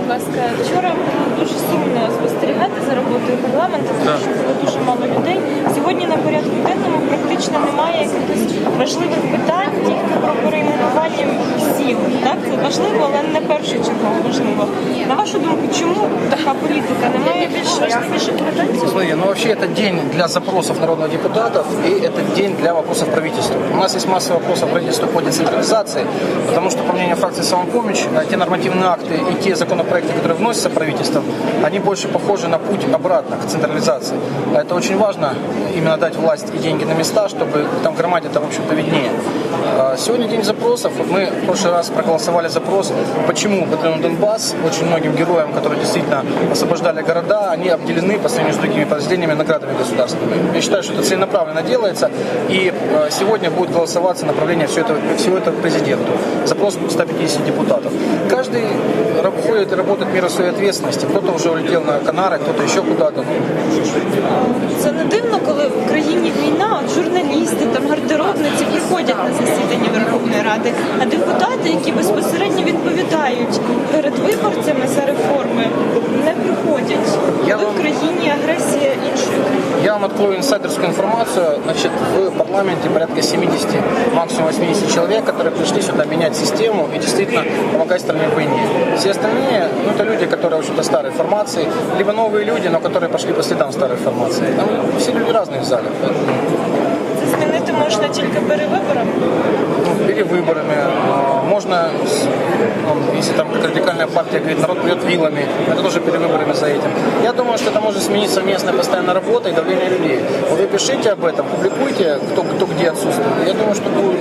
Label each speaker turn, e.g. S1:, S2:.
S1: будь ласка, вчора було дуже сумно спостерігати за роботою парламенту, тому що було дуже мало людей. Сьогодні на порядку денному практично немає якихось важливих питань, тільки про перейменування сіл. Так, це важливо, але не першочергово важливо. На вашу думку, чому така політика? не?
S2: Смотри, ну вообще это день для запросов народных депутатов и это день для вопросов правительства. У нас есть масса вопросов правительству по децентрализации, потому что, по мнению фракции Самопомощь, э, те нормативные акты и те законопроекты, которые вносятся правительством, они больше похожи на путь обратно к централизации. А Это очень важно, именно дать власть и деньги на места, чтобы там громаде это, в общем-то, виднее. А Сегодня день запросов. Мы в прошлый раз проголосовали запрос, почему батальон Донбасс очень многим героям, которые действительно освобождали города, они обделены по сравнению с другими подразделениями наградами государственными. Я считаю, что это целенаправленно делается, и э, сегодня будет голосоваться направление все это, всего этого президенту. Запрос 150 депутатов. Каждый раб- ходит и работает в меру своей ответственности. Кто-то уже улетел на Канары, кто-то еще куда-то.
S1: Це не дивно, коли в країні війна, от журналісти, там гардеробниці приходять на засідання Верховної Ради, а депутати, які безпосередньо відповідають
S2: Я вам открою инсайдерскую информацию. Значит, в парламенте порядка 70, максимум 80 человек, которые пришли сюда менять систему и действительно помогать стране в войне. Все остальные, ну, это люди, которые, в общем-то, старой формации, либо новые люди, но которые пошли по следам старой формации. Там все люди разные в зале. поэтому,
S1: змінити можна тільки перевиборами.
S2: ну, перевыборами. э, Можно, ну, если там как радикальная партия говорит, народ придет вилами, это тоже перевыборами за этим. Думаю, что это может сменить совместная постоянная работа и давление людей. Вы пишите об этом, публикуйте, кто, кто где отсутствует. Я думаю, что будет